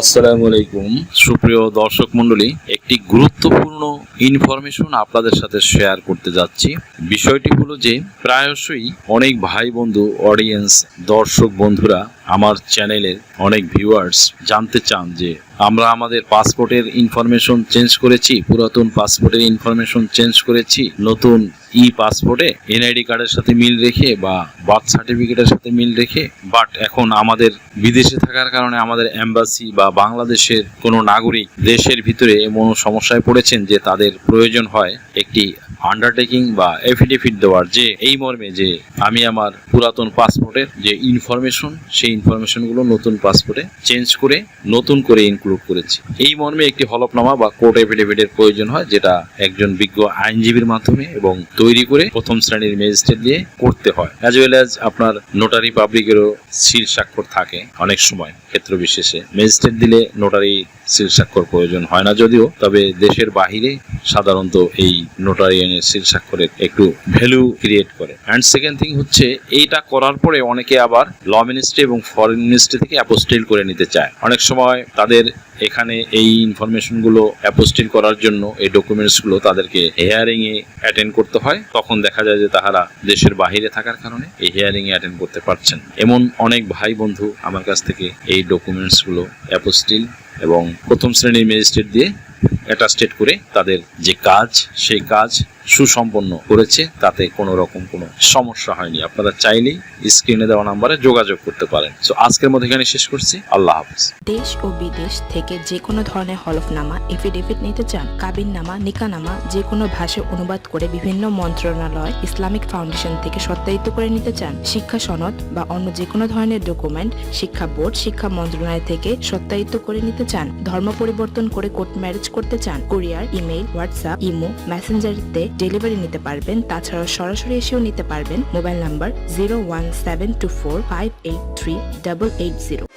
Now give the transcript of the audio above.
আসসালামু আলাইকুম। সুপ্রিয় দর্শক মণ্ডলী, একটি গুরুত্বপূর্ণ ইনফরমেশন আপনাদের সাথে শেয়ার করতে যাচ্ছি। বিষয়টি হলো যে, প্রায়শই অনেক ভাই বন্ধু অডিয়েন্স দর্শক বন্ধুরা আমার চ্যানেলের অনেক ভিউয়ার্স জানতে চান যে আমরা আমাদের পাসপোর্টের ইনফরমেশন চেঞ্জ করেছি, পুরাতন পাসপোর্টের ইনফরমেশন চেঞ্জ করেছি, নতুন ই পাসপোর্টে এনআইডি কার্ডের সাথে মিল রেখে বা বার্থ সার্টিফিকেটের সাথে মিল রেখে, বাট এখন আমাদের বিদেশে থাকার কারণে আমাদের এম্বাসি বা বাংলাদেশের কোনো নাগরিক দেশের ভিতরে এমন সমস্যায় পড়েছেন যে তাদের প্রয়োজন হয় একটি আন্ডারটেকিং বা এফিডেভিট দেওয়ার যে এই মর্মে যে আমি আমার পুরাতন পাসপোর্টের যে ইনফরমেশন সেই ইনফরমেশনগুলো নতুন পাসপোর্টে চেঞ্জ করে, নতুন করে ইনক্লুড করেছি। এই মর্মে একটি হলফনামা বা কোর্ট এফিডেভিটের প্রয়োজন হয়, যেটা একজন বিজ্ঞ আইনজীবীর মাধ্যমে এবং তৈরি করে প্রথম শ্রেণির ম্যাজিস্ট্রেট দিয়ে করতে হয়। অ্যাজ ওয়েল অ্যাজ আপনার নোটারি পাবলিকেরও সিল স্বাক্ষর থাকে অনেক সময়, ক্ষেত্র বিশেষে। ম্যাজিস্ট্রেট দিলে নোটারি সিল স্বাক্ষর প্রয়োজন হয় না যদিও, তবে দেশের বাহিরে সাধারণত এই নোটারিয়ানের সিল স্বাক্ষরের একটু ভ্যালু ক্রিয়েট করে। অ্যান্ড সেকেন্ড থিং হচ্ছে, এইটা করার পরে অনেকে আবার ল মিনিস্ট্রি এবং ফরেন মিনিস্ট্রি থেকে অ্যাপোস্টেল করে নিতে চায়। অনেক সময় তাদের এখানে এই ইনফরমেশনগুলো অ্যাপোস্টিল করার জন্য, এই ডকুমেন্টসগুলো তাদেরকে হেয়ারিং এ অ্যাটেন্ড করতে হয়। তখন দেখা যায় যে তাহারা দেশের বাইরে থাকার কারণে এই হিয়ারিং এ অ্যাটেন্ড করতে পারছেন। এমন অনেক ভাই বন্ধু আমার কাছ থেকে এই ডকুমেন্টসগুলো অ্যাপোস্টিল এবং প্রথম শ্রেণির ম্যাজিস্ট্রেট দিয়ে অ্যাটাস্টেড করে তাদের যে কাজ, সেই কাজ সুসম্পন্ন করেছে। তাতে কোনো রকম কোনো সমস্যা হয়নি। আপনারা চাইলেই স্ক্রিনে দেওয়া নাম্বারে যোগাযোগ করতে পারেন। সো আজকের মধ্যে এখানে শেষ করছি। আল্লাহ হাফিজ। দেশ ও বিদেশ থেকে যে কোনো ধরনের হলফনামা এফিডেভিট নিতে চান, কাবিননামা, নিকানামা, যে কোনো ভাষায় অনুবাদ করে বিভিন্ন মন্ত্রণালয়, ইসলামিক ফাউন্ডেশন থেকে সত্যায়িত করে নিতে চান, শিক্ষা সনদ বা অন্য যে কোনো ধরনের ডকুমেন্ট, শিক্ষা বোর্ড, শিক্ষা মন্ত্রণালয় থেকে সত্যায়িত করে নিতে চান, ধর্ম পরিবর্তন করে কোর্ট ম্যারেজ করতে চান, কুরিয়ার, ইমেইল, হোয়াটসঅ্যাপ, ইমো, মেসেঞ্জারিতে ডেলিভারি নিতে পারবেন। তাছাড়াও সরাসরি এসেও নিতে পারবেন। Mobile number zero one seven two four five eight three double eight zero.